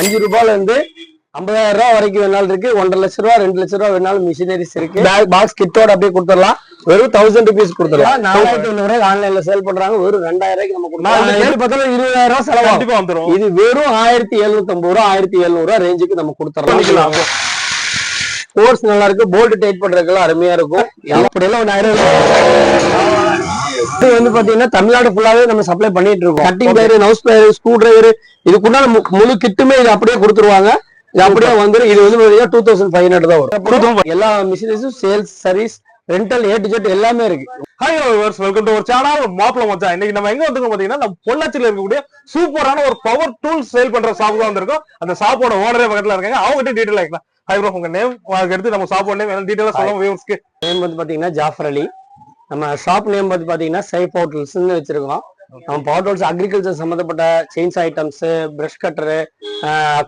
அஞ்சு ரூபாயில இருந்து ஐம்பதாயிரம் ரூபாய் வரைக்கும் வேணாலும் இருக்கு. ஒன்றரை லட்ச ரூபா ரெண்டு லட்ச ரூபா வேணாலும் மிஷினரிஸ் இருக்கு. பாக்ஸ் கிட்டோட அப்படியே கொடுத்துடலாம். வெறும் தௌசண்ட் ருபீஸ் கொடுத்துடலாம். நாலாயிரத்தி ரூபாய் ஆன்லைன்ல சேல் பண்றாங்க. வெறும் ரெண்டாயிரம் ரூபாய்க்கு நம்ம கொடுக்கலாம். இருபதாயிரம் ரூபாய் செலவாகும். இது வெறும் ஆயிரத்தி எழுநூத்தி ஐம்பது ரூபா ஆயிரத்தி எழுநூறு ரூபா ரேஞ்சுக்கு நம்ம கொடுத்துடலாம். கோர்ஸ் நல்லா இருக்கு. போல்ட் டைட் பண்றதுக்கெல்லாம் அருமையா இருக்கும். அப்படியெல்லாம் ஒரு ஆயிரம் இது வந்து பாத்தீங்கன்னா தமிழ்நாடு ஃபுல்லாவே நம்ம சப்ளை பண்ணிட்டு இருக்கோம். Cutting plier nose plier screwdriver இதுக்குண்டான மு- முழு கிட்டுமே இது அப்படியே கொடுத்துருவாங்க. இது அப்படியே வந்துரும். இது வந்து பாத்தீங்கன்னா டூ தௌசண்ட் ஃபைவ் ஹண்ட்ரட் தான் வரும். 2500. எல்லா மிஷினரிஸும் sales service rental A to Z எல்லாமே இருக்கு. ஹாய் வியூவர்ஸ் வெல்கம் டு ஒரு சேனல் மாப்பிள மச்சான். இன்னைக்கு நம்ம எங்க வந்திருக்கோம் பாத்தீங்கன்னா நம்ம பொள்ளாச்சியில இருக்கக்கூடிய சூப்பரான ஒரு பவர் டூல்ஸ் சேல் பண்ற ஷாப் தான் வந்திருக்கோம். அந்த ஷாப்போட ஓனரே பக்கத்துல இருக்காங்க. அவங்க கிட்ட டீடைல் ஆகிக்கலாம் ஹாய் ப்ரோ உங்க நேம் எடுத்து நம்ம ஷாப்போட நேம் டீடைலா சொல்லுவோம் வியூவர்ஸ்க்கு நேம் வந்து பாத்தீங்கன்னா ஜாஃபர் அலி. நம்ம ஷாப் நேம் வந்து பாத்தீங்கன்னா சைஃப் ஹோட்டல்ஸ்னு வச்சிருக்கோம். நம்ம பவர் டூல்ஸ் அக்ரிகல்ச்சர் சம்மந்தப்பட்ட chains items brush cutter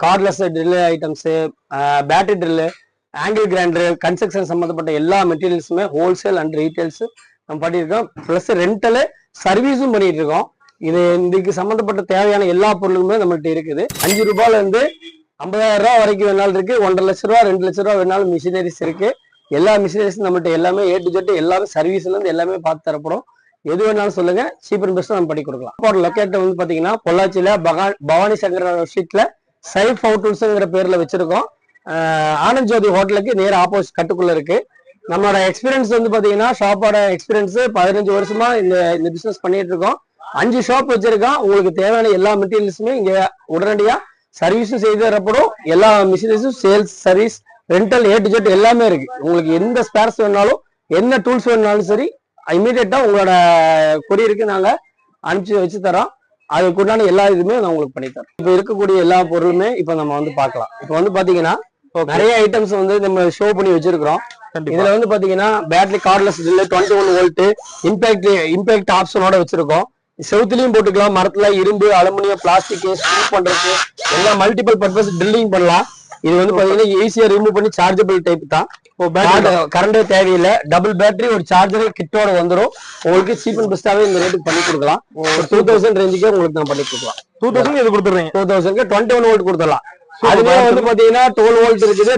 cordless drill items battery drill angle grinder construction சம்மந்தப்பட்ட எல்லா மெட்டீரியல்ஸுமே ஹோல்சேல் அண்ட் ரீட்டைல்ஸ் நம்ம பண்ணியிருக்கோம். ப்ளஸ் ரெண்டலு சர்வீஸும் பண்ணிட்டு இருக்கோம் இது இதுக்கு சம்மந்தப்பட்ட தேவையான எல்லா பொருளுமே நம்மள்ட்ட இருக்குது. அஞ்சு ரூபாயில இருந்து ஐம்பதாயிரம் ரூபா வரைக்கும் வேணாலும் இருக்கு. ஒன்றரை லட்ச ரூபா ரெண்டு லட்ச ரூபா வேணாலும் மிஷினரிஸ் இருக்கு. எல்லா மிஷினரிஸும் நம்மகிட்ட எல்லாமே ஏ டு ஜெட் எல்லாமே சர்வீஸ்ல இருந்து எல்லாமே பார்த்து தரப்படும். எது வேணாலும் சொல்லுங்க. சீப்பர் பெஸ்ட் நம்ம பண்ணி கொடுக்கலாம். இப்போ லொக்கேட் வந்து பாத்தீங்கன்னா பொள்ளாச்சியில பவானி சங்கர ஸ்ட்ரீட்ல சைஃப் ஹோட்டல்ஸ்ங்கிற பேர்ல வச்சிருக்கோம். ஆனந்த் ஜோதி ஹோட்டலுக்கு நேர் ஆப்போசிட் கட்டுக்குள்ள இருக்கு. நம்மளோட எக்ஸ்பீரியன்ஸ் வந்து பாத்தீங்கன்னா ஷாப்போட எக்ஸ்பீரியன்ஸ் பதினஞ்சு வருஷமா இந்த இந்த பிசினஸ் பண்ணிட்டு இருக்கோம். அஞ்சு ஷாப் வச்சிருக்கோம். உங்களுக்கு தேவையான எல்லா மெட்டீரியல்ஸுமே இங்க உடனடியா சர்வீஸும் செய்து தரப்படும். எல்லா மிஷினரிஸும் sales service rental A to Z எல்லாமே இருக்கு. உங்களுக்கு எந்த ஸ்பேர்ஸ் வேணாலும் என்ன டூல்ஸ் வேணாலும் சரி இமீடியட்டா உங்களோட கொரியருக்கு நாங்க அனுப்பிச்சு வச்சு தரோம் அதுக்குண்டான எல்லா இதுவுமே நான் உங்களுக்கு பண்ணி தரோம் இப்போ இருக்கக்கூடிய எல்லா பொருளுமே இப்போ நம்ம வந்து பார்க்கலாம். இப்போ வந்து பாத்தீங்கன்னா நிறைய ஐட்டம்ஸ் வந்து நம்ம ஷோ பண்ணி வச்சிருக்கிறோம். இதுல வந்து பாத்தீங்கன்னா battery cordless drill twenty one volt impact impact ஆப்ஷனோட வச்சிருக்கோம். செவுத்துலயும் போட்டுக்கலாம். மரத்துல இரும்பு அலுமினியம் பிளாஸ்டிக் ஸ்க்ரூ பண்றது எல்லாம் மல்டிபிள் பர்பஸ் ட்ரில்லிங் பண்ணலாம். இது வந்து பாத்தீங்கன்னா ஈஸியா ரிமூவ் பண்ணி சார்ஜபிள் டைப் தான். கரண்டே தேவையில்லை. டபுள் பேட்டரி ஒரு சார்ஜர் கிட்டோட வந்துரும். உங்களுக்கு சீப் அண்ட் பெஸ்டாவே இந்த ரேட்டுக்கு பண்ணி கொடுக்கலாம். ஒரு டூ தௌசண்ட் ரேஞ்சுக்கே உங்களுக்கு நான் பண்ணி கொடுக்கலாம். டூ தௌசண்ட் இது கொடுத்துறீங்க டூ தௌசண்ட்க்கு டுவெண்ட்டி ஒன் வோல்ட் கொடுத்துடலாம். அதுவே வந்து பாத்தீங்கன்னா டுவெல் வோல்ட் இருக்குது.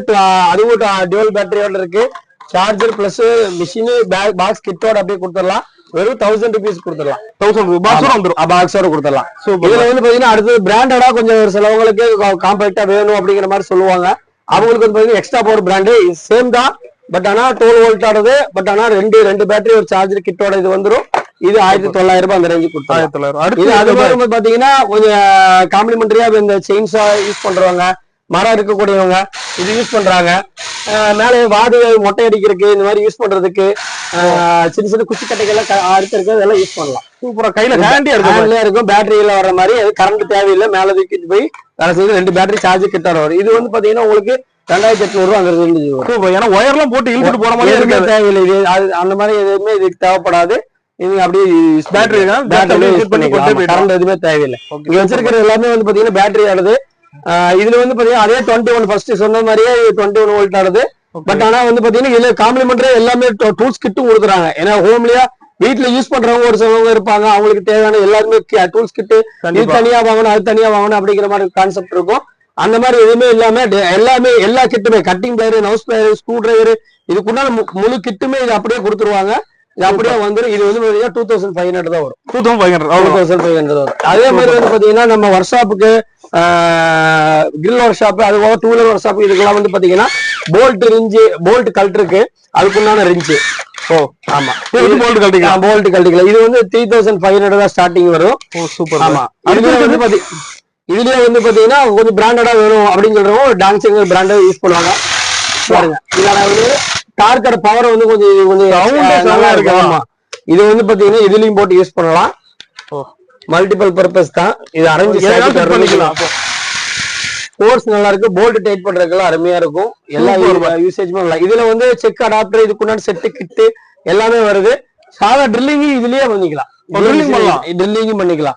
அதுவும் டியூவல் பேட்டரியோட இருக்கு. சார்ஜர் பிளஸ் மிஷின் பாக்ஸ் கிட்டோட அப்படியே கொடுத்துடலாம். வெறும் தௌசண்ட் ருபீஸ் கொடுத்துடலாம். தௌசண்ட் பாக்ஸோட வந்துரும். பாக்ஸோட கொடுத்துடலாம். இதுல வந்து பாத்தீங்கன்னா அடுத்தது பிராண்டடா கொஞ்சம் ஒரு சிலவங்களுக்கு காம்பேக்டா வேணும் அப்படிங்கிற மாதிரி சொல்லுவாங்க. அவங்களுக்கு வந்து பாத்தீங்கன்னா எக்ஸ்ட்ரா பவர் பிராண்டு சேம் தான். பட் ஆனா டுவெல் வோல்ட் ஆனது பட் ஆனா ரெண்டு ரெண்டு பேட்டரி ஒரு சார்ஜர் கிட்டோட இது வந்துரும். இது ஆயிரத்தி தொள்ளாயிரம் ரூபாய் அந்த ரேஞ்சு கொடுத்தாங்க இது அது மாதிரி பாத்தீங்கன்னா கொஞ்சம் காம்ப்ளிமெண்டரியா இந்த செயின்ஸா யூஸ் பண்றவங்க மரம் இருக்கக்கூடியவங்க இது யூஸ் பண்றாங்க. மேலே வாது மொட்டை அடிக்கிறதுக்கு இந்த மாதிரி யூஸ் பண்றதுக்கு சின்ன சின்ன குச்சி கட்டைகள்லாம் க- அறுக்கறதுக்கு அதெல்லாம் யூஸ் பண்ணலாம். சூப்பரா கையில ஹேண்டியா இருக்கு ஹேண்ட்லயே இருக்கும் பேட்டரியில வர மாதிரி அது கரண்ட் தேவையில்லை மேல தூக்கிட்டு போய் வேலை செய்து ரெண்டு பேட்டரி சார்ஜ் கிட்ட வரும். இது வந்து பாத்தீங்கன்னா உங்களுக்கு ரெண்டாயிரத்தி எட்நூறு ரூபா சூப்பர் ஏன்னா ஒயர்லாம் போட்டு இழுத்துட்டு போற மாதிரி இருக்காது. தேவையில்லை. இது அது அந்த மாதிரி எதுவுமே இதுக்கு தேவைப்படாது. நீங்க அப்படியே இருக்கா? battery use பண்ணி கொண்டு போயிடலாம். கரண்ட் எதுவுமே தேவையில்லை. இங்க வச்சிருக்கிற எல்லாமே வந்து பாத்தீங்கன்னா பேட்டரி ஆடுது ஆஹ் இதுல வந்து பாத்தீங்கன்னா அதே டுவெண்ட்டி ஒன் ஃபர்ஸ்ட் சொன்ன மாதிரியே twenty one volt Okay. But ஆனா வந்து பாத்தீங்கன்னா இதுல காம்ப்ளிமெண்டரி எல்லாமே டூல்ஸ் கிட்டும் கொடுக்குறாங்க. ஏன்னா ஹோம்லயா வீட்ல யூஸ் பண்றவங்க ஒரு சிலவங்க இருப்பாங்க. அவங்களுக்கு தேவையான எல்லாருமே டூல்ஸ் கிட்டு இது தனியா வாங்கணும் அது தனியா வாங்கணும் அப்படிங்கிற மாதிரி கான்செப்ட் இருக்கும். அந்த மாதிரி எதுவுமே இல்லாம எல்லாமே எல்லா கிட்டுமே cutting plier nose plier screwdriver இதுக்குண்டான முழு கிட்டுமே இது அப்படியே கொடுத்துருவாங்க. அப்படியே வந்துரும். இது வந்து பாத்தீங்கன்னா டூ தௌசண்ட் ஃபைவ் ஹண்ட்ரட் தான் வரும். Two thousand five hundred two thousand five hundred வரும். அதே மாதிரி வந்து பாத்தீங்கன்னா நம்ம ஒர்க் ஷாப்புக்கு கிரில் ஒர்க் ஷாப் அது போக டூ வீலர் ஒர்க் ஷாப் இதுக்கெல்லாம் வந்து பாத்தீங்கன்னா போல்ட் ரிஞ்சு போல்ட் கல்ட்ருக்கு அதுக்குண்டான ரிஞ்சு ஓ ஆமா. போல்ட் கழட்டிக்கலாம். போல்ட் கழட்டிக்கலாம். இது வந்து த்ரீ தௌசண்ட் ஃபைவ் ஹண்ட்ரட் தான் ஸ்டார்டிங் வரும். ஓ சூப்பர் ஆமா. இதுலயே வந்து பாத்தி இதுலயே வந்து பாத்தீங்கன்னா கொஞ்சம் பிராண்டடா வேணும் அப்படின்னு சொல்றவங்க டான்சிங் பிராண்டை யூஸ் பண்ணுவாங்க. பாருங்க. இதோட வந்து டார்க்கர் பவர் வந்து கொஞ்சம் இது கொஞ்சம் நல்லா இருக்கு. ஆமா. இது வந்து பாத்தீங்கன்னா இதுலயும் போட்டு யூஸ் பண்ணலாம். மல்டிபிள் பர்பஸ் தான். இது fit பண்ணிக்கலாம். அரேஞ்ச் கோர்ஸ் நல்லா இருக்கு போல்ட் டைட் பண்றதுக்கெல்லாம் அருமையா இருக்கும். எல்லா. யூசேஜுமே நல்லா இதுல வந்து செக் அடாப்டர் இதுக்குண்டான செட்டு கிட்டு எல்லாமே வருது. சாதா ட்ரில்லிங் இதுலயே பண்ணிக்கலாம். பண்ணலாம். ட்ரில்லிங்கும் பண்ணிக்கலாம்.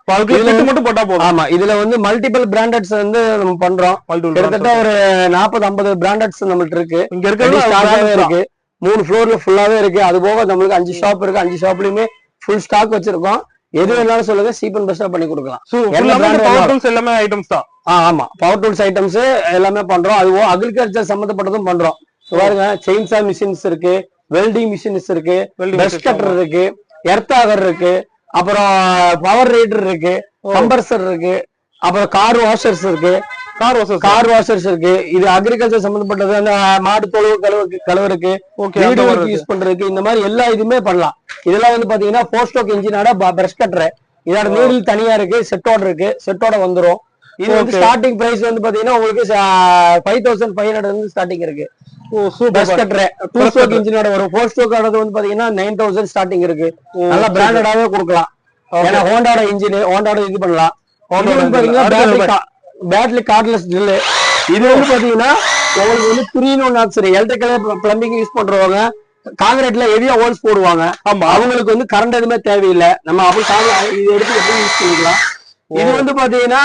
மட்டும் போட்டா போதும். ஆமா இதுல வந்து மல்டிபிள் பிராண்டட்ஸ் வந்து நம்ம பண்றோம். கிட்டத்தட்ட ஒரு நாற்பது ஐம்பது பிராண்டட்ஸ் நம்மள்ட்ட இருக்கு. இங்க இருக்கிறது. இருக்கு. மூணு ஃப்ளோர்ல ஃபுல்லாவே இருக்கு. அது போக நம்மளுக்கு அஞ்சு ஷாப் இருக்கு. அஞ்சு ஷாப்லயுமே ஃபுல் ஸ்டாக் வச்சிருக்கோம். எது வேணாலும் சொல்லுங்க. சீப் அண்ட் பெஸ்டா பண்ணி கொடுக்கலாம். பவர். டூல்ஸ் எல்லாமே ஐட்டம்ஸ் தான். ஆமா. பவர் டூல்ஸ் ஐட்டம்ஸ் எல்லாமே பண்றோம். அதுவோ அக்ரிகல்ச்சர் சம்பந்தப்பட்டதும் பண்றோம். பாருங்க. செயின்சா மிஷின்ஸ் இருக்கு. வெல்டிங் மிஷின்ஸ் இருக்கு. Machines கட்டர் இருக்கு. எர்த்தாகர் இருக்கு. அப்புறம் பவர் ரேடர் இருக்கு கம்பர்சர் இருக்கு அப்புறம் கார் வாஷர்ஸ் இருக்கு. கார் வாசஸ் கார் வாஷர்ஸ் இருக்கு. இது அக்ரிகல்ச்சர் சம்பந்தப்பட்டது அந்த மாடு தொழுவு கழுவு அந்த வீடு யூஸ் பண்றதுக்கு இந்த மாதிரி எல்லா இதுமே பண்ணலாம். இதெல்லாம் வந்து பாத்தீங்கன்னா போர் ஸ்டோக் இன்ஜினோட பிரஷ் கட்டர் இதோட நீடில் தனியா இருக்கு செட்டோட இருக்கு செட்டோட வந்துரும். இது வந்து. ஸ்டார்டிங் பிரைஸ் வந்து பாத்தீங்கன்னா உங்களுக்கு ஃபைவ் தௌசண்ட் ஃபைவ் ஹண்ட்ரட் வந்து ஸ்டார்டிங் இருக்கு. பிரஷ் கட்டர் டூ ஸ்டோக் இன்ஜினோட வரும் ஃபோர் ஸ்டோக் ஆனது வந்து பாத்தீங்கன்னா நைன் தௌசண்ட் ஸ்டார்டிங் இருக்கு. நல்லா பிராண்டடாவே கொடுக்கலாம். ஏன்னா இன்ஜின் ஹோண்டாட இது பண்ணலாம். Engine. பாத்தீங்கன்னா பேட்டரி கார்ட்லெஸ் இது வந்து பாத்தீங்கன்னா உங்களுக்கு வந்து எலக்ட்ரிக்கல் பிளம்பிங் யூஸ் பண்றவங்க காங்கிரீட்ல ஹெவியா ஹோல்ஸ் போடுவாங்க. ஆமா. அவங்களுக்கு வந்து கரண்ட் எதுவுமே தேவையில்லை. நம்ம அப்படி இது எடுத்து எப்படி யூஸ் பண்ணிக்கலாம்? இது வந்து பாத்தீங்கன்னா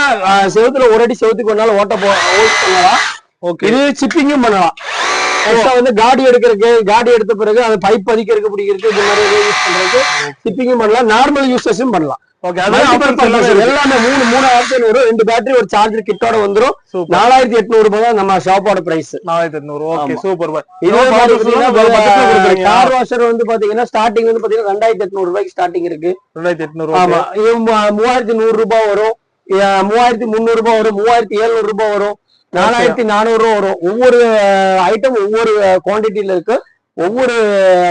செவுத்துல ஒரு அடி செவுத்துக்கு ஒன்னால ஓட்ட போ ஹோல்ஸ் பண்ணலாம் ஓகே இது சிப்பிங்கும் பண்ணலாம். எக்ஸ்ட்ரா வந்து காடி எடுக்கிறதுக்கு காடி எடுத்த பிறகு அது பைப் பதிக்கிறதுக்கு பிடிக்கிறதுக்கு இது மாதிரி யூஸ் பண்றதுக்கு சிப்பிங்கும் பண்ணலாம் நார்மல் யூசஸும் பண்ணலாம். எல்லாமே மூணு மூணு ஆப்ஷன் வரும் ரெண்டு பேட்டரி ஒரு சார்ஜர் கிட்டோட வந்துரும். நாலாயிரத்தி எட்நூறு ரூபாய் நம்ம ஷாப்போட பிரைஸ் நாலாயிரத்தி எட்நூறு. ஓகே. சூப்பர் இது கார் வாஷர் வந்து பாத்தீங்கன்னா ஸ்டார்டிங் வந்து பாத்தீங்கன்னா ரெண்டாயிரத்தி எட்நூறு ரூபாய்க்கு ஸ்டார்டிங் இருக்கு. ரெண்டாயிரத்தி எட்நூறு ஆமா. மூவாயிரத்தி நூறு ரூபாய் வரும். மூவாயிரத்தி முந்நூறு ரூபாய் வரும். மூவாயிரத்தி எழுநூறு ரூபாய் வரும். நாலாயிரத்தி நானூறு ரூபாய் வரும். ஒவ்வொரு ஐட்டம் ஒவ்வொரு குவான்டிட்டில இருக்கு. ஒவ்வொரு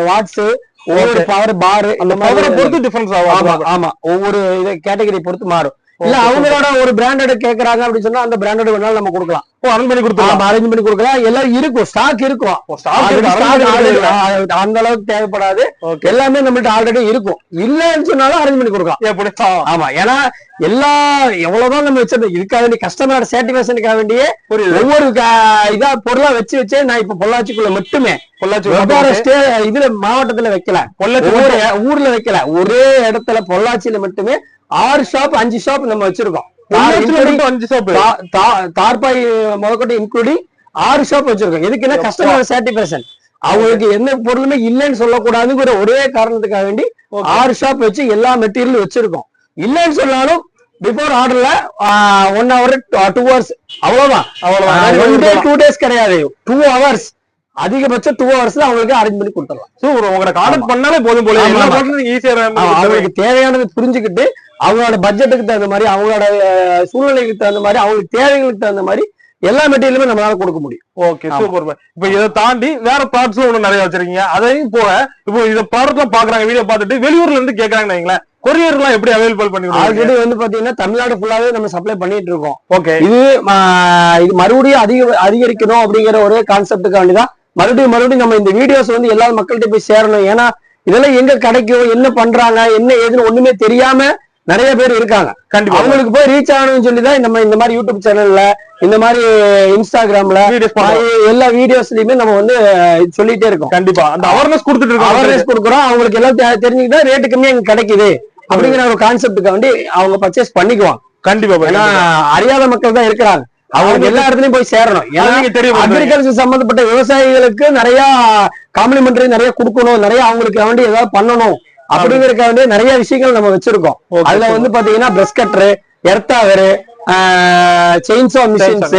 வாட்ஸ் ஒவ்வொரு. பவர் பார் அந்த பவரை பொறுத்து டிஃபரன்ஸ் ஆமா ஆகும் ஆமா. ஒவ்வொரு இது கேட்டகரி பொறுத்து மாறும். இல்ல அவங்களோட ஒரு பிராண்டட் கேக்குறாங்க அப்படின்னு சொன்னா அந்த பிராண்டட் வேணாலும் நம்ம கொடுக்கலாம். அரேஞ்ச் பண்ணி கொடுத்துருவாங்க அரேஞ்ச் பண்ணி கொடுக்கலாம். எல்லாம் இருக்கும். ஸ்டாக் இருக்கும். அந்த அளவுக்கு தேவைப்படாது. எல்லாமே நம்மள்ட்ட ஆல்ரெடி இருக்கும். இல்லைன்னு சொன்னாலும் அரேஞ்ச் பண்ணி கொடுக்கலாம். எப்படி ஆமா ஏன்னா எல்லா எவ்வளவுதான் நம்ம வச்சிருந்தோம் இதுக்காக வேண்டிய கஸ்டமரோட சாட்டிஸ்பேஷனுக்காக வேண்டிய புரியுது. ஒவ்வொரு இதா பொருளா வச்சு வச்சே நான் இப்ப பொள்ளாச்சிக்குள்ள மட்டுமே பொள்ளாச்சி இதுல மாவட்டத்துல வைக்கல. பொள்ளாச்சி ஊர்ல வைக்கல. ஒரே இடத்துல பொள்ளாச்சியில மட்டுமே ஆறு ஷாப் அஞ்சு ஷாப் நம்ம வச்சிருக்கோம். தார்பாய் முதற்கொண்டு இன்க்ளூடிங் ஆறு ஷாப் வச்சிருக்கோம் எதுக்குன்னா. கஸ்டமர் சாட்டிஸ்பேஷன் அவங்களுக்கு எந்த பொருளுமே இல்லைன்னு சொல்லக்கூடாதுங்கிற ஒரே காரணத்துக்காக வேண்டி ஆறு ஷாப் வச்சு எல்லா மெட்டீரியலும் வச்சிருக்கோம். இல்லைன்னு சொன்னாலும் பிஃபோர் ஆர்டர்ல ஒன் ஹவர் டூ ஹவர்ஸ் அவ்வளவுதான். அவ்வளவுதான். டூ டேஸ் கிடையாது. டூ ஹவர்ஸ் அதிகபட்சம் டூ ஹவர்ஸ்ல அவங்களுக்கு அரேஞ்ச் பண்ணி கொடுத்துடலாம். சூப்பர் உங்களை கான்டாக்ட் பண்ணாலே போதும் போல ஈஸியா அவ- அவங்களுக்கு தேவையானது புரிஞ்சுக்கிட்டு அவங்களோட பட்ஜெட்டுக்கு தகுந்த மாதிரி அவங்களோட சூழ்நிலைக்கு தகுந்த மாதிரி அவங்களுக்கு தேவைகளுக்கு தகுந்த மாதிரி எல்லா மெட்டீரியலுமே நம்மளால கொடுக்க முடியும். ஓகே. சூப்பர் இப்போ இதை தாண்டி வேற ப்ராடக்ட்ஸும் ஒண்ணு நிறைய வச்சிருக்கீங்க. அதையும் போக இப்போ இந்த ப்ராடக்ட் எல்லாம் பாக்குறாங்க வீடியோ பார்த்துட்டு வெளியூர்ல இருந்து கேக்குறாங்கன்னு வைங்களேன். கொரியர் எல்லாம் எப்படி அவைலபிள் பண்ணி ஆல்ரெடி வந்து பாத்தீங்கன்னா தமிழ்நாடு ஃபுல்லாவே நம்ம சப்ளை பண்ணிட்டு இருக்கோம். ஓகே இது இது மறுபடியும் அதிக அதிகரிக்கணும் அப்படிங்கிற ஒரே கான்செப்டுக்காண்டி தான் மறுபடியும் மறுபடியும் நம்ம இந்த வீடியோஸ் வந்து எல்லா மக்கள்கிட்ட போய் சேரணும். ஏன்னா இதெல்லாம் எங்க கிடைக்கும் என்ன பண்றாங்க என்ன ஏதுன்னு ஒண்ணுமே தெரியாம நிறைய பேர் இருக்காங்க. கண்டிப்பா. அவங்களுக்கு போய் ரீச் ஆகணும்னு சொல்லி தான் நம்ம இந்த மாதிரி யூடியூப் சேனல்ல இந்த மாதிரி இன்ஸ்டாகிராம்ல எல்லா வீடியோஸ்லயுமே நம்ம வந்து சொல்லிட்டே இருக்கோம். கண்டிப்பா. அந்த அவேர்னஸ் கொடுத்துட்டு இருக்காங்க அவேர்னஸ் கொடுக்குறோம். அவங்களுக்கு எல்லாம் தெரிஞ்சுக்கிட்டா ரேட்டு கம்மியா இங்க கிடைக்குது. அப்படிங்கிற ஒரு கான்செப்டுக்கு வேண்டி அவங்க பர்ச்சேஸ் பண்ணிக்குவாங்க. கண்டிப்பா ஏன்னா அறியாத மக்கள் தான் இருக்கிறாங்க. அவங்களுக்கு எல்லா இடத்துலயும் போய் சேரணும். ஏன்னா தெரியும் அக்ரிகல்ச்சர் சம்பந்தப்பட்ட விவசாயிகளுக்கு நிறைய காம்ப்ளிமெண்டரி நிறைய கொடுக்கணும். நிறைய அவங்களுக்கு வேண்டி ஏதாவது பண்ணணும். அப்படிங்கறதுக்காக வேண்டிய நிறைய விஷயங்கள் நம்ம வச்சிருக்கோம். அதுல வந்து பாத்தீங்கன்னா brush cutter earth auger chainsaw machines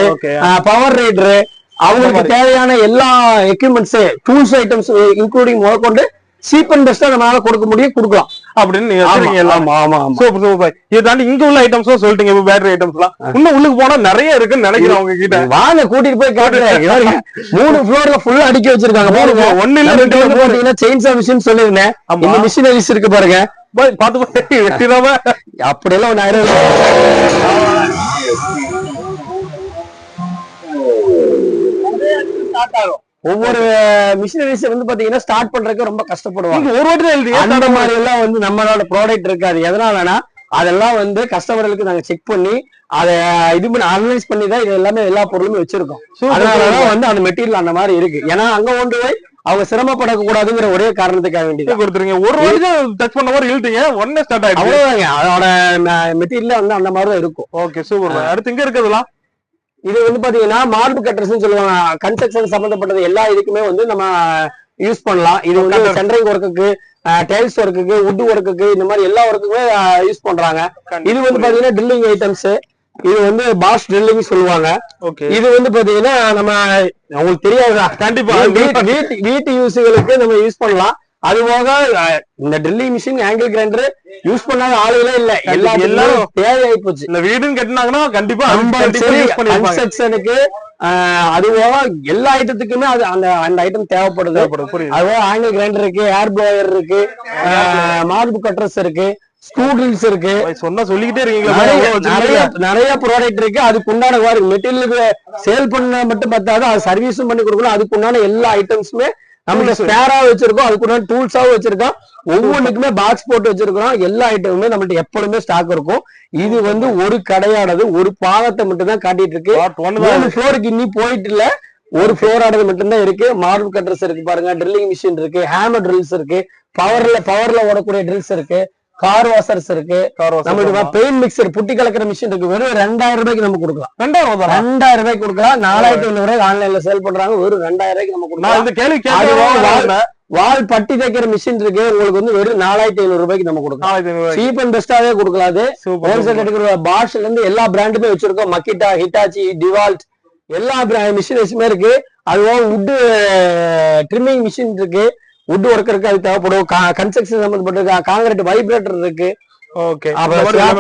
power rider அவங்களுக்கு தேவையான எல்லா எக்யூப்மெண்ட்ஸ் டூல்ஸ் ஐட்டம்ஸ் இன்க்ளூடிங் முதற்கொண்டு சீப் அண்ட் பெஸ்டா நம்மளால கொடுக்க முடியும் கொடுக்கலாம். அப்படின்னு நீங்க வச்சிருக்கீங்க எல்லாம் ஆமா ஆமா. ஆமா. Super super. பாய் இதை தாண்டி இங்க உள்ள ஐட்டம்ஸும் சொல்லிட்டீங்க. இப்போ பேட்டரி ஐட்டம்ஸ் எல்லாம் இன்னும் உள்ளுக்கு போனா நிறைய இருக்குன்னு நினைக்கிறேன் உங்க கிட்ட வாங்க கூட்டிட்டு போய் காட்டுறேன். மூணு ஃப்ளோர்ல ஃபுல்லா அடுக்கி வச்சிருக்காங்க. பாருங்க. ஒண்ணு இல்ல ரெண்டு பாத்தீங்கன்னா செயின்சா மிஷின் சொல்லிருந்தேன். இந்த மிஷினரிஸ் இருக்கு பாருங்க. பாய் பாத்து வெட்டிடாம. அப்படியெல்லாம் ஒண்ணு ஆயிரம் ஒவ்வொரு மிஷினரிஸ் வந்து பாத்தீங்கன்னா ஸ்டார்ட் பண்றதுக்கு ரொம்ப கஷ்டப்படுவாங்க. ஒரு வாட்டி எழுதி அந்த மாதிரி எல்லாம் வந்து நம்மளோட ப்ராடக்ட் இருக்காது. எதனாலனா அதெல்லாம் வந்து கஸ்டமர்களுக்கு நாங்க செக் பண்ணி அதை இது பண்ணி அனலைஸ் பண்ணி தான் இது எல்லாமே எல்லா பொருளுமே வச்சிருக்கோம். அதனாலதான் வந்து அந்த மெட்டீரியல் அந்த மாதிரி இருக்கு. ஏன்னா அங்க கொண்டு போய் அவங்க சிரமப்பட கூடாதுங்கிற ஒரே காரணத்துக்காக வேண்டியது கொடுத்துருங்க. ஒரு தான் டச் பண்ண மாதிரி இழுத்தீங்க உடனே ஸ்டார்ட் ஆயிடுச்சு. அவ்வளவுதாங்க. அதோட மெட்டீரியல் வந்து அந்த மாதிரி தான் இருக்கும். ஓகே சூப்பர் அடுத்து இங்க இருக்கிறதுலாம் இது வந்து பாத்தீங்கன்னா மார்பு கட்டர்ஸ் சொல்லுவாங்க. கன்ஸ்ட்ரக்ஷன் சம்பந்தப்பட்டது எல்லா இதுக்குமே வந்து நம்ம யூஸ் பண்ணலாம். இது வந்து. சென்ட்ரிங் ஒர்க்குக்கு டைல்ஸ் ஒர்க்குக்கு வுட் ஒர்க்குக்கு இந்த மாதிரி எல்லா ஒர்க்குமே யூஸ் பண்றாங்க. இது வந்து பாத்தீங்கன்னா ட்ரில்லிங் ஐட்டம்ஸ் இது வந்து பாஷ் ட்ரில்லிங் சொல்லுவாங்க. இது வந்து பாத்தீங்கன்னா நம்ம உங்களுக்கு தெரியாதா கண்டிப்பா. வீட்டு யூஸுகளுக்கு நம்ம யூஸ் பண்ணலாம். அது போக இந்த drilling machine angle grinder use பண்ணாத ஆளுகளே இல்ல. எல்லா எல்லாரும் தேவையாயி போச்சு இந்த வீடுன்னு கட்டினாங்கன்னா கண்டிப்பா கன்ஸ்ட்ரக்ஷனுக்கு அது போக எல்லா ஐட்டத்துக்குமே அது அந்த அந்த ஐட்டம் தேவைப்படுது. அது ஆங்கிள் கிரைண்டர் இருக்கு ஏர் ப்ளோயர் இருக்கு மார்பு கட்டர்ஸ் இருக்கு ஸ்க்ரூ ட்ரில்ஸ் இருக்கு. சொன்னா சொல்லிக்கிட்டே இருக்கீங்களா? நிறைய. நிறைய ப்ராடக்ட் இருக்கு. அதுக்கு உண்டான மெட்டீரியலுக்கு சேல் பண்ண மட்டும் பார்த்தாது அது சர்வீஸும் பண்ணி கொடுக்கணும். அதுக்கு உண்டான எல்லா ஐட்டம்ஸுமே நம்மளுக்கு. ஸ்பேரா வச்சிருக்கோம். அதுக்கு உண்டான டூல்ஸாவும் வச்சிருக்கோம் ஒவ்வொன்றுக்குமே பாக்ஸ் போட்டு வச்சிருக்கிறோம் எல்லா ஐட்டமுமே நம்மள்ட்ட எப்பொழுதுமே ஸ்டாக் இருக்கும். இது வந்து ஒரு கடையானது. ஒரு பாகத்தை மட்டும் தான் காட்டிட்டு இருக்கு. மூணு ஃப்ளோருக்கு இன்னி போயிட்டு இல்ல. ஒரு ஃப்ளோர் ஆனது மட்டும்தான் இருக்கு. மார்பிள் கட்டர்ஸ் இருக்கு பாருங்க. ட்ரில்லிங் மிஷின் இருக்கு. ஹேமர் ட்ரில்ஸ் இருக்கு. பவர்ல பவர்ல ஓடக்கூடிய ட்ரில்ஸ் இருக்கு. கார் வாஷர்ஸ் இருக்கு நம்மளுக்கு. பெயிண்ட் மிக்சர் புட்டி கலக்கிற மிஷின் இருக்கு. வெறும் ரெண்டாயிரம் ரூபாய்க்கு நம்ம கொடுக்கலாம். ரெண்டாயிரம் ரூபாய்? ரெண்டாயிரம் ரூபாய்க்கு கொடுக்கலாம். நாலாயிரத்தி ஐநூறு ரூபாய்க்கு ஆன்லைன்ல சேல் பண்றாங்க. வெறும் ரெண்டாயிரம் ரூபாய்க்கு நம்ம கொடுக்கலாம். அது வால் பட்டி தைக்கிற மிஷின் இருக்கு. உங்களுக்கு வந்து வெறும் நாலாயிரத்தி ஐநூறு ரூபாய்க்கு நம்ம கொடுக்கலாம். ரூபாய். சீப் அண்ட் பெஸ்டாவே கொடுக்கலாம் அது. ஹோல்சேல் எடுக்கிற பாஷ்ல இருந்து எல்லா பிராண்டுமே வச்சிருக்கோம். மக்கிட்டா ஹிட்டாச்சி டிவால்ட் எல்லா மிஷினரிஸுமே இருக்கு. அதுவும் வுட்டு ட்ரிம்மிங் மிஷின் இருக்கு. வுட் ஒர்க்கருக்கு அது தேவைப்படும். கன்ஸ்ட்ரக்ஷன் சம்பந்தப்பட்ட காங்கிரீட் வைப்ரேட்டர் இருக்கு. ஓகே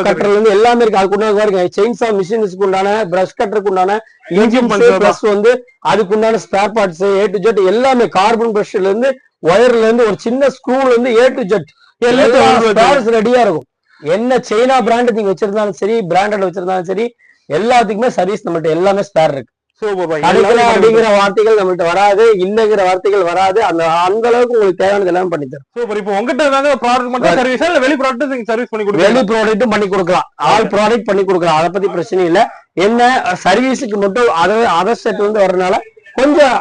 கட்டர்ல இருந்து எல்லாமே இருக்கு. அதுக்கு உண்டான செயின்சா மிஷின்ஸ்க்கு உண்டான பிரஷ் கட்டருக்கு உண்டான இன்ஜின்? பிளஸ் வந்து அதுக்கு உண்டான spare parts A to Z எல்லாமே கார்பன் பிரஷ்ல இருந்து ஒயர்ல இருந்து ஒரு சின்ன ஸ்க்ரூல இருந்து ஏ டு ஜெட் எல்லா ஸ்பேர்ஸ் ரெடியா இருக்கும். என்ன சைனா பிராண்ட் நீங்க வச்சிருந்தாலும் சரி பிராண்டட் வச்சிருந்தாலும் சரி எல்லாத்துக்குமே சர்வீஸ் நம்மள்ட்ட எல்லாமே ஸ்பேர் இருக்கு. அப்படிங்கிற வார்த்தைகள் நம்மள்ட்ட வராது இல்லைங்கிற வார்த்தைகள் வராது அந்த அந்த அளவுக்கு உங்களுக்கு தேவையானது எல்லாமே பண்ணி தரும் சூப்பர். இப்போ உங்ககிட்ட ஏதாவது ப்ராடக்ட் மட்டும் சர்வீஸ் இல்ல வெளி ப்ராடக்ட் நீங்க சர்வீஸ் பண்ணி கொடுப்பீங்க வெளி ப்ராடக்ட்டும் பண்ணி கொடுக்கலாம். ஆல் ப்ராடக்ட் பண்ணி கொடுக்கலாம். அதை பத்தி பிரச்சனை இல்ல. என்ன சர்வீஸுக்கு மட்டும் அதை அதர் செட் வந்து வர்றதுனால கொஞ்சம்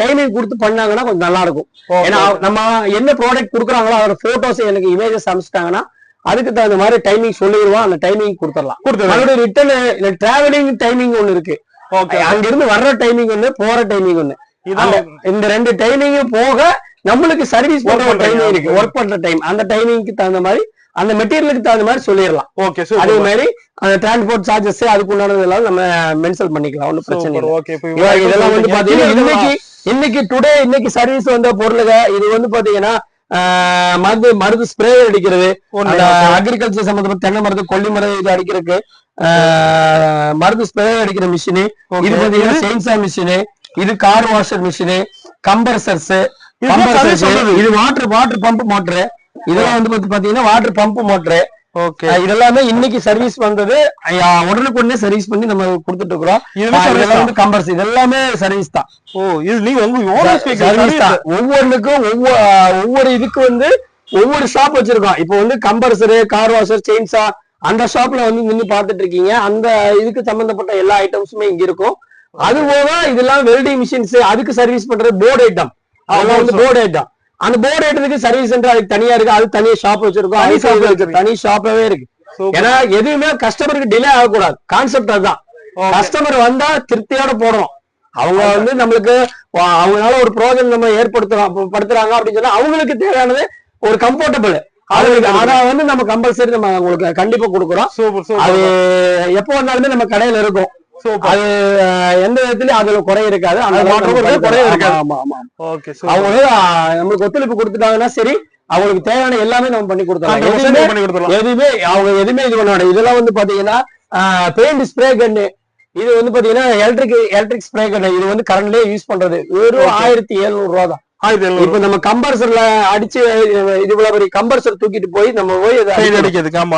டைமிங் கொடுத்து பண்ணாங்கன்னா கொஞ்சம் நல்லா இருக்கும். ஏன்னா நம்ம என்ன ப்ராடக்ட் கொடுக்குறாங்களோ அதோட போட்டோஸ் எனக்கு இமேஜஸ் அனுப்பிச்சிட்டாங்கன்னா அதுக்கு தகுந்த மாதிரி டைமிங் சொல்லிடுவோம். அந்த டைமிங் கொடுத்துடலாம். மறுபடியும் ரிட்டர்ன் டிராவலிங் டைமிங் ஒன்னு இருக்கு. அங்க இருந்து வர்ற டைமிங் ஒண்ணு போற டைமிங் ஒண்ணு. இந்த ரெண்டு டைமிங்கும் போக நம்மளுக்கு சர்வீஸ் பண்ற பண்ற டைமிங். இருக்கு. ஒர்க் பண்ற டைம் அந்த டைமிங்க்கு தகுந்த மாதிரி அந்த மெட்டீரியலுக்கு தகுந்த மாதிரி சொல்லிடலாம். ஓகே அதே மாதிரி அந்த டிரான்ஸ்போர்ட் சார்ஜஸ் அதுக்கு உண்டானது எல்லாம் நம்ம மென்ஷன் பண்ணிக்கலாம். ஒன்றும் பிரச்சனை இல்லை. ஓகே இதெல்லாம் வந்து பாத்தீங்கன்னா இன்னைக்கு இன்னைக்கு டுடே இன்னைக்கு சர்வீஸ் வந்த பொருளுங்க இது வந்து பாத்தீங்கன்னா மருந்து மருந்து ஸ்ப்ரே அடிக்கிறது. அக்ரிகல்ச்சர் சம்பந்தப்பட்ட தென்னை மருந்து கொல்லி மருந்து இது அடிக்கிறதுக்கு மருந்து ஸ்ப்ரே அடிக்கிற மிஷினு இது பாத்தீங்கன்னா செயின்சா மிஷினு இது கார் வாஷர் மிஷினு கம்பர்சர்ஸ். இது வாட்டர் வாட்டர் பம்ப் மோட்டரு இதெல்லாம் வந்து பாத்து- பாத்தீங்கன்னா வாட்டர் பம்ப் மோட்டரு ஓகே இதெல்லாமே இன்னைக்கு சர்வீஸ் வந்தது உடனுக்குடனே சர்வீஸ் பண்ணி நம்ம கொடுத்துட்டு இருக்கிறோம். கம்பர்ஸ் இதெல்லாமே சர்வீஸ் தான். ஓ இது நீங்க சர்வீஸ் தான். ஒவ்வொன்றுக்கும் ஒவ்வொரு ஒவ்வொரு இதுக்கு வந்து ஒவ்வொரு ஷாப் வச்சிருக்கோம். இப்போ வந்து கம்பர்சரு கார் வாஷர் செயின்ஸா அந்த ஷாப்ல வந்து நின்னு பார்த்துட்டு இருக்கீங்க அந்த இதுக்கு சம்பந்தப்பட்ட எல்லா ஐட்டம்ஸுமே இங்க இருக்கும். அது போக இதெல்லாம் வெல்டிங் மிஷின்ஸ் அதுக்கு சர்வீஸ் பண்றது போர்டு ஐட்டம் அதெல்லாம் வந்து போர்டு ஐட்டம் அந்த போர்டு ஐட்டத்துக்கு சர்வீஸ் சென்டர் அதுக்கு தனியா இருக்கு. அது தனியா ஷாப் வச்சிருக்கோம். அது shop தனி ஷாப்பாவே இருக்கு. ஏன்னா எதுவுமே கஸ்டமருக்கு டிலே ஆகக்கூடாது. கான்செப்ட் அதுதான். கஸ்டமர் வந்தா திருப்தியோட போடணும். அவங்க வந்து நம்மளுக்கு அவங்களால ஒரு ப்ரோஜனம் நம்ம ஏற்படுத்துறோம் படுத்துறாங்க அப்படின்னு சொன்னா அவங்களுக்கு தேவையானது ஒரு கம்ஃபர்டபுள் அதை வந்து நம்ம கம்பல்சரி நம்ம அவங்களுக்கு கண்டிப்பா கொடுக்குறோம். சூப்பர் அது எப்போ வந்தாலுமே நம்ம கடையில இருக்கும். அது எந்த விதத்துலயும் அதுல குறை இருக்காது. அந்த குறை இருக்காது. ஆமா ஆமா அவங்க நம்மளுக்கு ஒத்துழைப்பு கொடுத்துட்டாங்கன்னா சரி அவங்களுக்கு தேவையான எல்லாமே நம்ம பண்ணி கொடுத்துடலாம். எதுவுமே பண்ணி கொடுத்துடலாம். எதுவுமே அவங்க எதுவுமே இது பண்ண இதெல்லாம் வந்து பாத்தீங்கன்னா பெயிண்ட் ஸ்ப்ரே கன்னு இது வந்து பாத்தீங்கன்னா எலக்ட்ரிக் எலக்ட்ரிக் ஸ்ப்ரே கன்னு இது வந்து கரண்ட்லயே யூஸ் பண்றது. வெறும் ஆயிரத்தி எழுநூறு ரூபா தான் இப்ப நம்ம கம்பர்சர்ல அடிச்சு இது பெரிய கம்பர்சர் தூக்கிட்டு போய் நம்ம போய்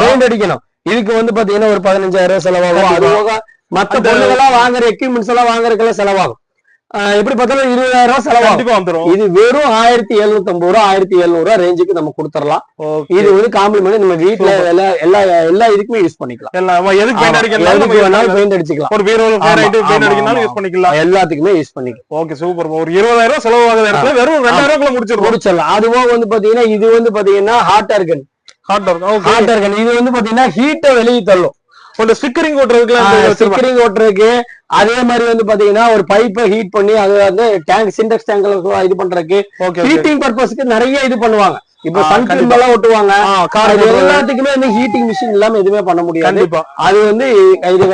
பெயிண்ட் அடிக்கணும். இதுக்கு வந்து பாத்தீங்கன்னா ஒரு பதினஞ்சாயிரம் ரூபாய் செலவாகும் அது போக மத்த பொருள்கள்லாம் வாங்குற எக்யூப்மெண்ட்ஸ் எல்லாம் வாங்குறதுக்கெல்லாம் செலவாகும். எப்படி பார்த்தாலும் இருபதாயிரம் ரூபாய் செலவாகும். கண்டிப்பா வந்துரும். இது வெறும் ஆயிரத்தி எழுநூத்தி ஐம்பது ரூபா ஆயிரத்தி எழுநூறு ரூபா ரேஞ்சுக்கு நம்ம கொடுத்துடலாம். இது வந்து காம்ப்ளிமெண்ட் நம்ம வீட்ல எல்லா எல்லா எல்லா இதுக்குமே யூஸ் பண்ணிக்கலாம். எதுக்கு பெயிண்ட் பெயிண்ட் அடிச்சுக்கலாம். ஒரு ஆயிட்டு பெயிண்ட் ஆமா. யூஸ் பண்ணிக்கலாம். எல்லாத்துக்குமே யூஸ் பண்ணிக்கலாம். Okay super. ஒரு இருபதாயிரம் ரூபாய் செலவாகுற இடத்துல வெறும் ரெண்டாயிரம் ரூபாய் முடிச்சிருக்கோம் முடிச்சிடலாம். அதுவும் வந்து பாத்தீங்கன்னா இது வந்து பாத்தீங்கன்னா hot air gun hot hot air gun இது வந்து பாத்தீங்கன்னா ஹீட்டை வெளியே தள்ளும். இந்த ஸ்டிக்கரிங் வச்சிருப்பாங்க. ஸ்டிக்கரிங் ஓட்டுறதுக்கு அதே மாதிரி வந்து பாத்தீங்கன்னா ஒரு பைப்பை ஹீட் பண்ணி அது வந்து டேங்க் சிண்டெக்ஸ் டேங்க்ல இது பண்றதுக்கு ஹீட்டிங் பர்பஸ்க்கு நிறைய இது பண்ணுவாங்க. இப்போ ஆ, சன் கண்டிப்பா. எல்லாம் ஒட்டுவாங்க. எல்லாத்துக்குமே வந்து ஹீட்டிங் மிஷின் இல்லாம எதுவுமே பண்ண முடியாது. அது வந்து இது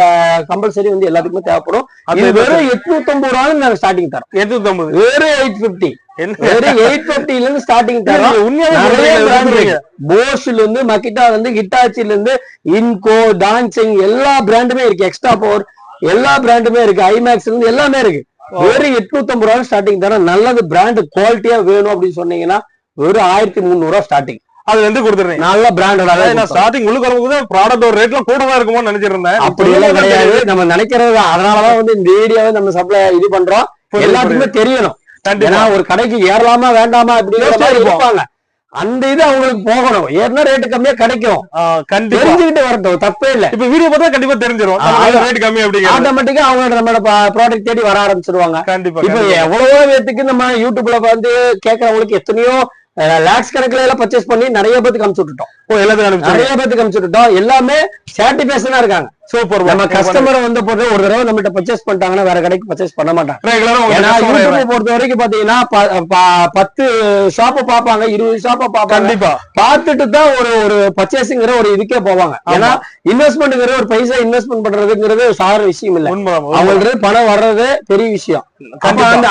கம்பல்சரி வந்து எல்லாத்துக்குமே தேவைப்படும். இது வெறும் எட்நூத்தம்பது ரூபாய் நாங்க ஸ்டார்டிங் தரோம் எட்நூத்தி ஐம்பது வெறும் எயிட் பிப்டி போஸ்ல இருந்து மக்கிட்டால இருந்து ஹிட்டாச்சில இருந்து இன்கோ டான்சிங் எல்லா பிராண்டுமே இருக்கு. எக்ஸ்ட்ரா பவர் எல்லா பிராண்டுமே இருக்கு. ஐமேக்ஸ்ல இருந்து எல்லாமே இருக்கு. வெறும் எட்நூத்தி ஐம்பது ரூபாய் ஸ்டார்டிங் தரோம். நல்லது பிராண்ட் குவாலிட்டியா வேணும் அப்படின்னு சொன்னீங்கன்னா வெறும் ஆயிரத்தி முந்நூறு ரூபாய் ஸ்டார்டிங் அதுல இருந்து கொடுத்துறீங்க நல்ல பிராண்டடா நான் ஸ்டார்டிங் உள்ள வரும்போது ப்ராடக்ட் ஒரு ரேட்ல கூட தான் இருக்குமோன்னு நினைச்சிருந்தேன் அப்படி எல்லாம் கிடையாது. நம்ம நினைக்கிறது அதனாலதான் வந்து இந்த ஏரியாவை நம்ம சப்ளை இது பண்றோம். எல்லாத்துக்குமே தெரியணும். ஏன்னா ஒரு கடைக்கு ஏறலாமா வேண்டாமா இருப்போம். இருப்பாங்க. அந்த இது அவங்களுக்கு போகணும். ஏறினா ரேட்டு கம்மியா கிடைக்கும். தெரிஞ்சுக்கிட்டு வரட்டும் தப்பே இல்ல. இப்ப வீடியோ பார்த்தா கண்டிப்பா தெரிஞ்சிரும். ஆ, அதான். ரேட் கம்மி அப்படிங்கிறது. ஆட்டோமேட்டிக்கா அவங்க நம்மளோட ப்ராடக்ட் தேடி வர ஆரம்பிச்சிருவாங்க. கண்டிப்பா இப்ப. எவ்வளவோ பேத்துக்கு நம்ம யூடியூப்ல வந்து கேட்கறவங்களுக்கு எத்தனையோ லேக்ஸ் கணக்குல எல்லாம் பர்ச்சேஸ் பண்ணி நிறைய பேத்துக்கு அனுப்பிச்சு விட்டுட்டோம். நிறைய பேத்துக்கு அனுப்பிச்சு விட்டுட்டோம். எல்லாமே சாட்டிஸ்பேஷனா இருக்காங்க. சூப்பர் நம்ம கஸ்டமரை வந்து பொறுத்த ஒரு தடவை நம்மகிட்ட பர்ச்சேஸ் பண்ணிட்டாங்கன்னா வேற கடைக்கு பர்ச்சேஸ் பண்ண மாட்டாங்க. பொறுத்த வரைக்கும் பாத்தீங்கன்னா பத்து ஷாப்ப பாப்பாங்க இருபது ஷாப்ப பாப்பாங்க கண்டிப்பா. பார்த்துட்டு தான் ஒரு ஒரு பர்ச்சேசிங்கிற ஒரு இதுக்கே போவாங்க. ஏன்னா இன்வெஸ்ட்மெண்ட்ங்கிற ஒரு பைசா இன்வெஸ்ட்மெண்ட் பண்றதுங்கிறது சாதாரண விஷயம் இல்ல. அவங்களுக்கு பணம் வர்றது பெரிய விஷயம்.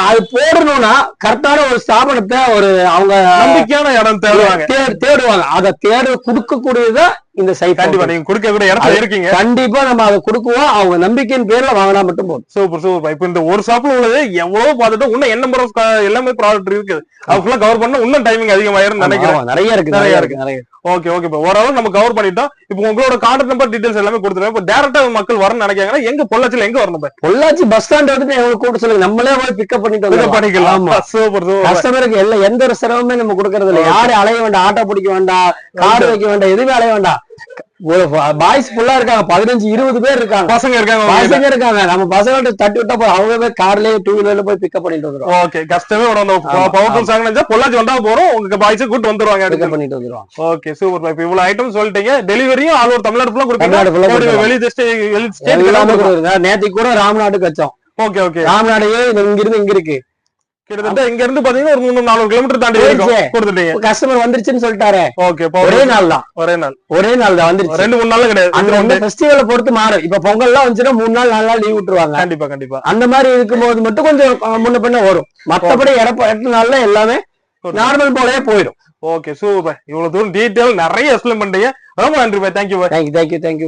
அது போடணும்னா கரெக்டான ஒரு ஸ்தாபனத்தை ஒரு அவங்க நம்பிக்கையான இடம் தேடுவாங்க. தேடுவாங்க. அதை தேட கொடுக்கக்கூடியதுதான் இந்த சைட் கண்டிப்பா நீங்க கொடுக்க கூட இடத்துல இருக்கீங்க. கண்டிப்பா நம்ம அதை கொடுக்குவோம். அவங்க நம்பிக்கையின் பேர்ல வாங்கினா மட்டும் போதும். Super super. இப்ப இந்த ஒரு ஷாப்ல உள்ளது எவ்வளவு பார்த்துட்டு இன்னும் என்ன நம்பர் ஆஃப் எல்லாமே ப்ராடக்ட் இருக்குது. அது ஃபுல்லா கவர் பண்ண இன்னும் டைமிங் அதிகமாயிரும் நினைக்கிறேன். ஆமா, நிறைய இருக்கு நிறைய இருக்கு நிறைய. ஓகே ஓகே இப்போ ஓரளவு நம்ம கவர் பண்ணிட்டோம். இப்போ உங்களோட கான்டாக்ட் நம்பர் டீடைல்ஸ் எல்லாமே கொடுத்துருவேன். இப்போ டேரக்டா மக்கள் வரணும்னு நினைக்காங்கன்னா எங்க பொள்ளாச்சியில எங்க வரணும் பொள்ளாச்சி பஸ் ஸ்டாண்ட் வந்துட்டு எங்களுக்கு கூட்ட சொல்லுங்க. நம்மளே போய் பிக்கப் பண்ணிட்டு வந்துடலாம். பண்ணிக்கலாம். சூப்பர் கஸ்டமருக்கு எல்லாம் எந்த ஒரு சிரமமே நம்ம கொடுக்கறது இல்ல. யாரும் அலைய வேண்டாம் ஆட்டோ பிடிக்க வேண்டாம் கார் வைக்க வேண்டாம் எதுவுமே அலைய வேண்டாம். பாய்ஸ் ஃபுல்லா இருக்காங்க. பதினஞ்சு இருபது பேர் இருக்காங்க. பசங்க இருக்காங்க. பசங்க இருக்காங்க. நம்ம பசங்கள்ட்ட தட்டி விட்டா போதும். அவங்க போய் கார்லயே டூ வீலர்ல போய் பிக்கப் பண்ணிட்டு வந்துருவோம் ஓகே கஷ்டமே விட அந்த ஆமா, பவர் டூல்ஸ் வாங்கினா பொள்ளாச்சி வந்தா போறோம். உங்க பாய்ஸ் கூட்டு வந்துருவாங்க பிக்கப் பண்ணிட்டு வந்துருவோம் ஓகே சூப்பர் இப்போ இவ்வளவு ஐட்டம் சொல்லிட்டீங்க. டெலிவரியும் ஆல் ஓவர் தமிழ்நாடு ஃபுல்லா கொடுப்பீங்க. வெளி ஸ்டேட் எல்லாமே ஸ்டேட் நேற்றுக்கு கூட ராம்நாடுக்கு வச்சோம் ஓகே ஓகே ராம்நாடையே இது இங்க இருந்து இங்க இருக்கு. கிட்டத்தட்ட இங்க இருந்து பாத்தீங்கன்னா ஒரு மூணு நாலு கிலோமீட்டர் தாண்டி. கொடுத்துட்டீங்க. கஸ்டமர் வந்துருச்சுன்னு சொல்லிட்டாரு. ஓகே ஒரே நாள் தான். ஒரே நாள். ஒரே நாள் தான் வந்துருச்சு. ரெண்டு மூணு நாள் கிடையாது. அந்த வந்து ஃபெஸ்டிவலை பொறுத்து மாறும். இப்ப பொங்கல்லாம் வந்துச்சுன்னா மூணு நாள் நாலு நாள் லீவ் விட்டுருவாங்க. கண்டிப்பா கண்டிப்பா. அந்த மாதிரி இருக்கும்போது மட்டும் கொஞ்சம் முன்ன பின்ன வரும். மத்தபடி இடப்ப எட்டு நாள்ல எல்லாமே நார்மல் போலயே போயிடும். ஓகே சூப்பர் இவ்வளவு தூரம் டீடைல் நிறைய எக்ஸ்பிளைன் பண்றீங்க ரொம்ப நன்றி bye thank you bye thank you thank you thank you